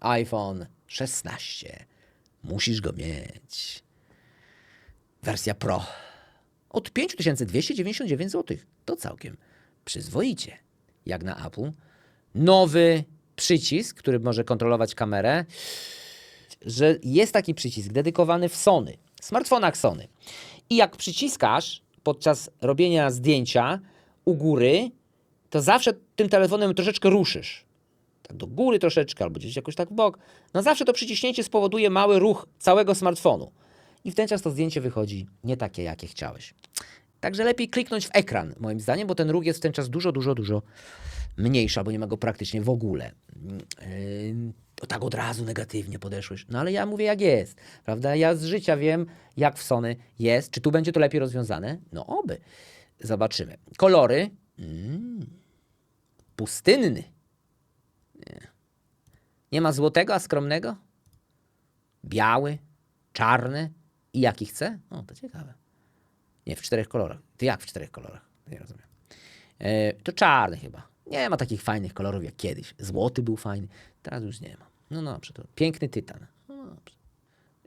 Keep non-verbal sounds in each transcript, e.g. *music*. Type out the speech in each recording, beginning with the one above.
iPhone 16. Musisz go mieć. Wersja Pro. Od 5299 zł. To całkiem przyzwoicie. Jak na Apple. Nowy przycisk, który może kontrolować kamerę. Że jest taki przycisk dedykowany w Sony, smartfonach Sony. I jak przyciskasz podczas robienia zdjęcia u góry, to zawsze tym telefonem troszeczkę ruszysz. Tak do góry troszeczkę, albo gdzieś jakoś tak w bok. No zawsze to przyciśnięcie spowoduje mały ruch całego smartfonu. I w ten czas to zdjęcie wychodzi nie takie, jakie chciałeś. Także lepiej kliknąć w ekran, moim zdaniem, bo ten ruch jest w ten czas dużo, dużo, dużo mniejszy, albo nie ma go praktycznie w ogóle. Yy, tak od razu negatywnie podeszłeś. No ale ja mówię jak jest, prawda? Ja z życia wiem, jak w Sony jest. Czy tu będzie to lepiej rozwiązane? No oby. Zobaczymy. Kolory. Mm. Pustynny. Nie. ma złotego, a skromnego? Biały, czarny i jaki chce? O, to ciekawe. Nie, w czterech kolorach. Ty jak w czterech kolorach? Nie rozumiem. E, to czarny chyba. Nie ma takich fajnych kolorów jak kiedyś. Złoty był fajny, teraz już nie ma. No dobrze, to piękny tytan. No dobrze.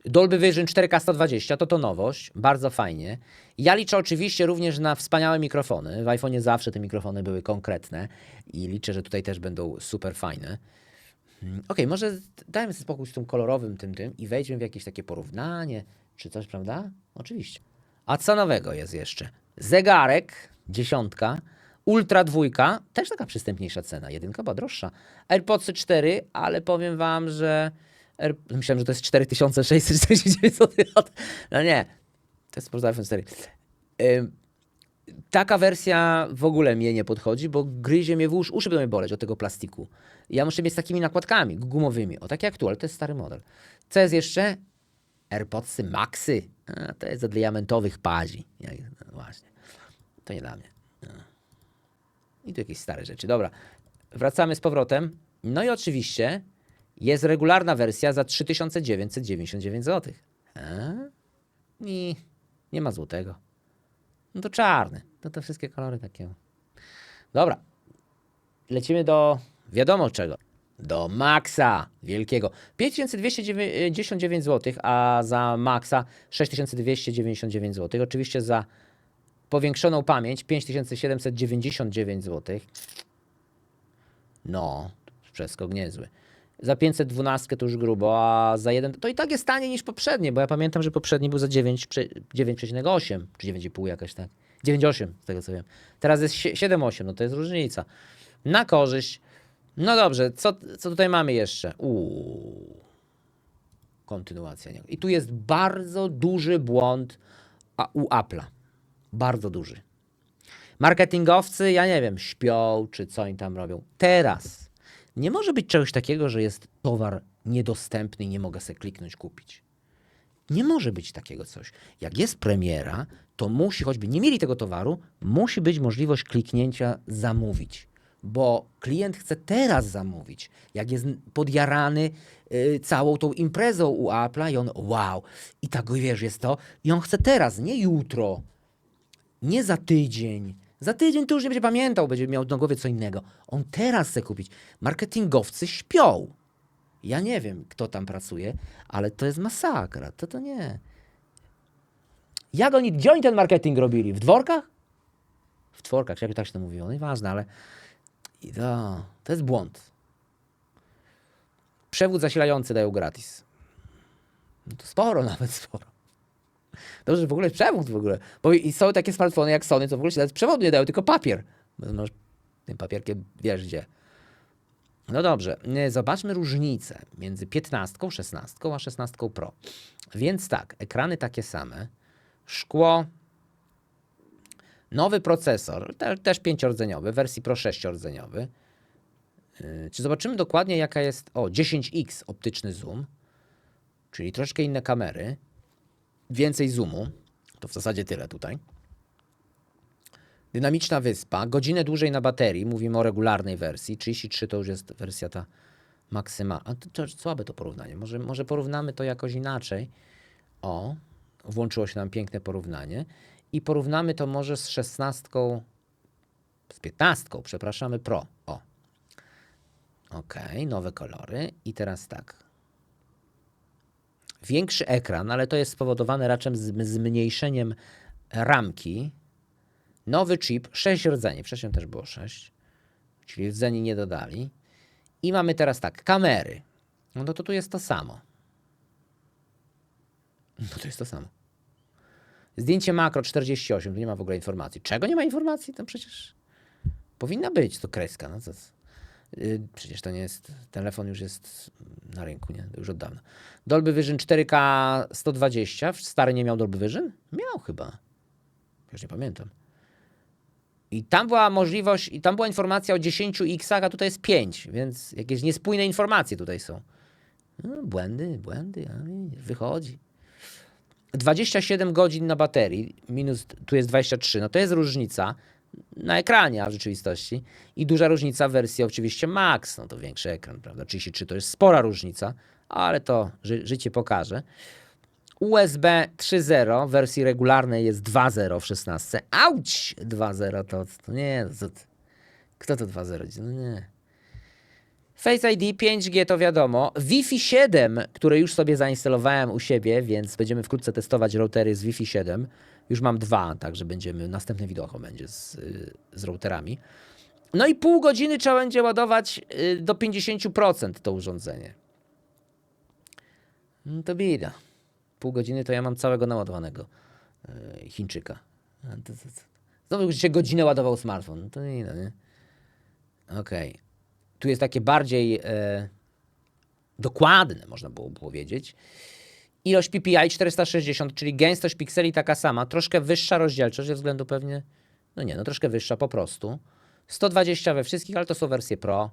Dolby Vision 4K 120 to to nowość, bardzo fajnie. Ja liczę oczywiście również na wspaniałe mikrofony. W iPhone'ie zawsze te mikrofony były konkretne i liczę, że tutaj też będą super fajne. Hmm, Okej, może dajmy sobie spokój z tym kolorowym tym tym i wejdźmy w jakieś takie porównanie czy coś, prawda? Oczywiście. A co nowego jest jeszcze? Zegarek, dziesiątka, Ultra dwójka, też taka przystępniejsza cena, jedynka była droższa. AirPodsy 4, ale powiem wam, że Air... myślałem, że to jest 4649 zł. *laughs* No nie, to jest po prostu iPhone 4. Ym, taka wersja w ogóle mnie nie podchodzi, bo gryzie mnie w uszy, uszy będą mnie boleć od tego plastiku. Ja muszę mieć z takimi nakładkami gumowymi, o tak jak tu, ale to jest stary model. Co jest jeszcze? AirPodsy Maxy. A, to jest dla diamentowych pazi. No właśnie. To nie dla mnie. No. I tu jakieś stare rzeczy. Dobra, wracamy z powrotem. No i oczywiście jest regularna wersja za 3999 zł. A? I nie ma złotego. No to czarny. To te wszystkie kolory takie. Dobra. Lecimy do wiadomo czego. Do Maxa wielkiego. 5299 zł, a za Maxa 6299 zł. Oczywiście za powiększoną pamięć 5799 zł. No, przeskok niezły. Za 512 to już grubo, a za jeden to i tak jest taniej niż poprzednie, bo ja pamiętam, że poprzedni był za 9, prze- 9,8 czy 9,5 jakoś tak. 9,8 z tego co wiem. Teraz jest sie- 7,8, no to jest różnica. Na korzyść. No dobrze, co, co tutaj mamy jeszcze? Uuu. Kontynuacja. I tu jest bardzo duży błąd u Apple'a. Bardzo duży. Marketingowcy, ja nie wiem, śpią, czy co oni tam robią. Teraz nie może być czegoś takiego, że jest towar niedostępny i nie mogę sobie kliknąć kupić. Nie może być takiego coś. Jak jest premiera, to musi, choćby nie mieli tego towaru, musi być możliwość kliknięcia zamówić. Bo klient chce teraz zamówić. Jak jest podjarany y, całą tą imprezą u Apple'a i on wow, i tak wiesz, jest to. I on chce teraz, nie jutro, nie za tydzień. Za tydzień to już nie będzie pamiętał, będzie miał na głowie co innego. On teraz chce kupić. Marketingowcy śpią. Ja nie wiem, kto tam pracuje, ale to jest masakra. To to nie. Jak oni, gdzie oni ten marketing robili? W dworkach? W dworkach, jak tak się to mówiło, nieważne, ale i to, to jest błąd. Przewód zasilający dają gratis. No to sporo, *laughs* nawet sporo. Dobrze, że w ogóle jest przewód w ogóle. Bo i są takie smartfony jak Sony, co w ogóle się nawet przewodu nie dają, tylko papier. Masz tym papierkiem wiesz gdzie. No dobrze, y, zobaczmy różnicę między 15, 16 a 16 Pro. Więc tak, ekrany takie same, szkło, nowy procesor, te, też pięciordzeniowy, w wersji Pro sześciordzeniowy. Yy, Czy zobaczymy dokładnie jaka jest, o 10x optyczny zoom, czyli troszkę inne kamery, więcej zoomu, to w zasadzie tyle tutaj. Dynamiczna wyspa, godzinę dłużej na baterii, mówimy o regularnej wersji, 33 to już jest wersja ta maksymalna. A to, to słabe to porównanie, może, może porównamy to jakoś inaczej. O, włączyło się nam piękne porównanie i porównamy to może z 16, z 15, przepraszamy, Pro. O. Ok, nowe kolory. I teraz tak. Większy ekran, ale to jest spowodowane raczej zmniejszeniem ramki. Nowy chip, 6 rdzeni. Wcześniej też było 6. Czyli rdzeni nie dodali. I mamy teraz tak, kamery. No to, to tu jest to samo. *laughs* No to jest to samo. Zdjęcie makro 48, tu nie ma w ogóle informacji. Czego nie ma informacji? To przecież powinna być to kreska. No yy, przecież to nie jest, telefon już jest na rynku, nie? Już od dawna. Dolby Vision 4K 120, stary nie miał Dolby Vision? Miał chyba. Już nie pamiętam. I tam była możliwość, i tam była informacja o 10x, a tutaj jest 5, więc jakieś niespójne informacje tutaj są. No, błędy, błędy, wychodzi. 27 godzin na baterii, minus tu jest 23, no to jest różnica na ekranie, a w rzeczywistości. I duża różnica w wersji oczywiście Max, no to większy ekran, prawda? 33 to jest spora różnica, ale to ży życie pokaże. USB 3.0 w wersji regularnej jest 2.0 w 16. Auć! 2.0 to, to nie, to, to, kto to 2.0? No nie. Face ID 5G to wiadomo. Wi-Fi 7, które już sobie zainstalowałem u siebie, więc będziemy wkrótce testować routery z Wi-Fi 7. Już mam dwa, także będziemy, następne wideo będzie z, y, z routerami. No i pół godziny trzeba będzie ładować y, do 50% to urządzenie. No to bida. Pół godziny to ja mam całego naładowanego y, Chińczyka. Znowu się godzinę ładował smartfon. No to nie, no nie. Okej. Tu jest takie bardziej e, dokładne, można było powiedzieć. Ilość PPI 460, czyli gęstość pikseli taka sama, troszkę wyższa rozdzielczość ze względu pewnie, no nie, no troszkę wyższa po prostu. 120 we wszystkich, ale to są wersje Pro.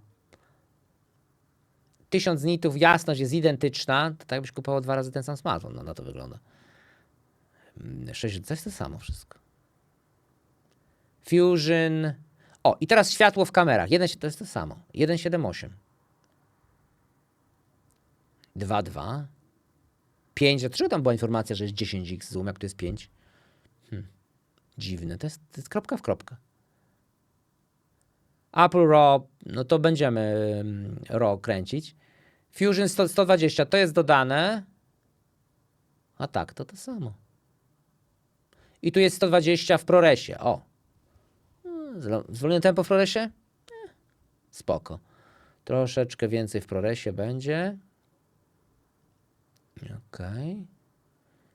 1000 nitów, jasność jest identyczna, to tak jakbyś kupował dwa razy ten sam smartfon, no na to wygląda. Mm, 6, to jest to samo wszystko. Fusion. O, i teraz światło w kamerach. Jeden, to jest to samo. 1,78. 2,2. 5. Dlaczego tam była informacja, że jest 10x zoom, jak to jest 5? Hm. Dziwne. To jest, to jest kropka w kropkę. Apple RAW, no to będziemy mm, RAW kręcić. Fusion 100, 120, to jest dodane. A tak, to to samo. I tu jest 120 w ProResie. O, Zwolnione tempo w ProResie? Eh, spoko. Troszeczkę więcej w ProResie będzie. Okej.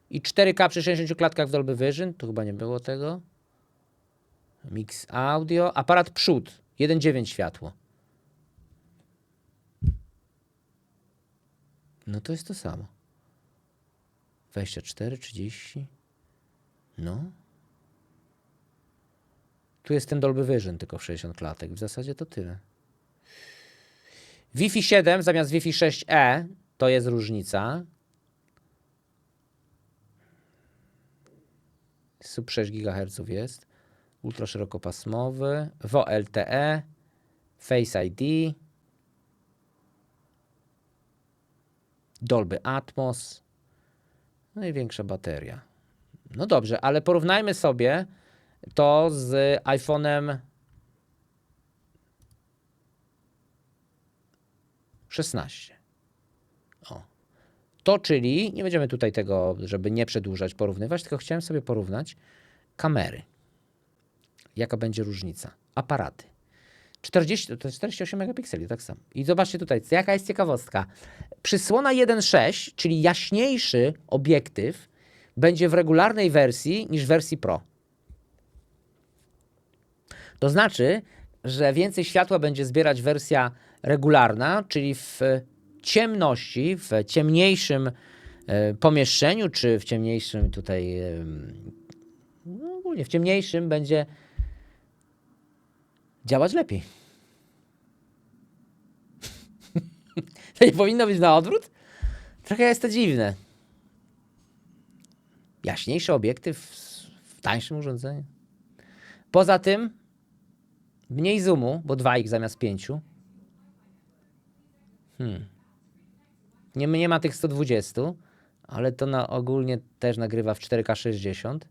I 4K przy 60 klatkach w Dolby Vision. Tu chyba nie było tego. Mix audio. Aparat przód. 1.9 światło. No to jest to samo. 24, 30. No. Tu jest ten Dolby Vision tylko w 60 klatek. W zasadzie to tyle. Wi-Fi 7 zamiast Wi-Fi 6E to jest różnica. Sub 6 GHz jest. Ultraszerokopasmowy. VLTE. Face ID. Dolby Atmos. No i większa bateria. No dobrze, ale porównajmy sobie to z iPhone'em 16. O. To czyli, nie będziemy tutaj tego, żeby nie przedłużać, porównywać, tylko chciałem sobie porównać kamery. Jaka będzie różnica? Aparaty. 40, to jest 48 megapikseli, tak samo. I zobaczcie tutaj, jaka jest ciekawostka. Przysłona 1.6, czyli jaśniejszy obiektyw, będzie w regularnej wersji niż w wersji Pro. To znaczy, że więcej światła będzie zbierać wersja regularna, czyli w ciemności, w ciemniejszym e, pomieszczeniu, czy w ciemniejszym tutaj, no ogólnie w ciemniejszym będzie działać lepiej. *laughs* to nie powinno być na odwrót? Trochę jest to dziwne. Jaśniejszy obiektyw w tańszym urządzeniu. Poza tym Mniej zoomu, bo 2x zamiast 5. Hmm. Nie, nie ma tych 120, ale to na ogólnie też nagrywa w 4K 60.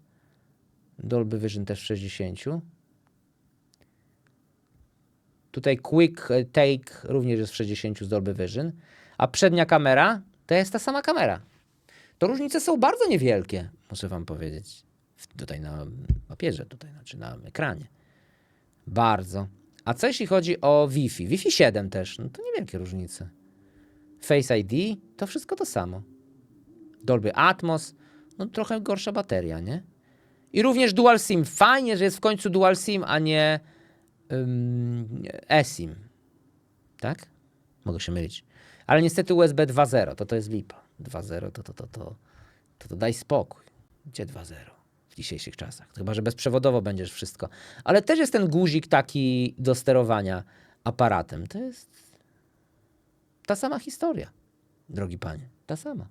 Dolby Vision też w 60. Tutaj Quick Take również jest w 60 z Dolby Vision. A przednia kamera to jest ta sama kamera. To różnice są bardzo niewielkie, muszę wam powiedzieć. Tutaj na papierze, tutaj, znaczy na ekranie. Bardzo. A co jeśli chodzi o Wi-Fi? Wi-Fi 7 też, no to niewielkie różnice. Face ID to wszystko to samo. Dolby Atmos, no trochę gorsza bateria, nie? I również Dual SIM. Fajnie, że jest w końcu Dual SIM, a nie ym, eSIM. Tak? Mogę się mylić. Ale niestety USB 2.0 to to jest lipa. 2.0 to to, to, to, to, to daj spokój. Gdzie 2.0 w dzisiejszych czasach? Chyba, że bezprzewodowo będziesz wszystko. Ale też jest ten guzik taki do sterowania aparatem. To jest ta sama historia, drogi panie. Ta sama.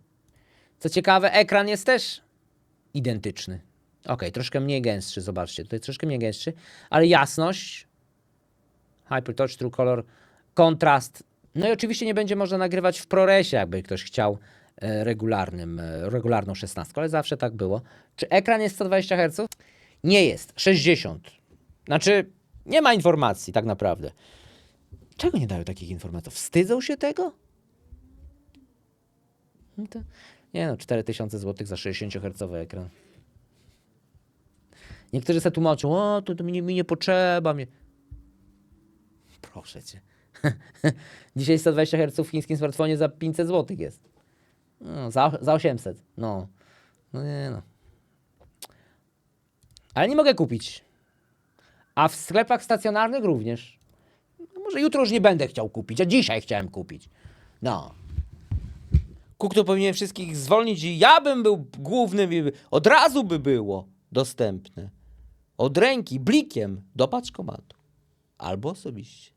Co ciekawe, ekran jest też identyczny. Ok, troszkę mniej gęstszy, zobaczcie, tutaj troszkę mniej gęstszy, ale jasność, Hypertouch, True Color, kontrast. No i oczywiście nie będzie można nagrywać w ProResie, jakby ktoś chciał regularnym, e, regularną 16, ale zawsze tak było. Czy ekran jest 120 Hz? Nie jest, 60. Znaczy, nie ma informacji tak naprawdę. Czego nie dają takich informacji? Wstydzą się tego? No nie no, 4000 zł za 60-hercowy ekran. Niektórzy sobie tłumaczą, o, to, to mi, mi nie potrzeba. Mnie... Proszę cię. *laughs* Dzisiaj 120 Hz w chińskim smartfonie za 500 zł jest. No, za, za 800. No. No nie no. Ale nie mogę kupić. A w sklepach stacjonarnych również. No, może jutro już nie będę chciał kupić, a dzisiaj chciałem kupić. No. Kuk to powinien wszystkich zwolnić i ja bym był głównym i od razu by było dostępne. Od ręki, blikiem do paczkomatu. Albo osobiście.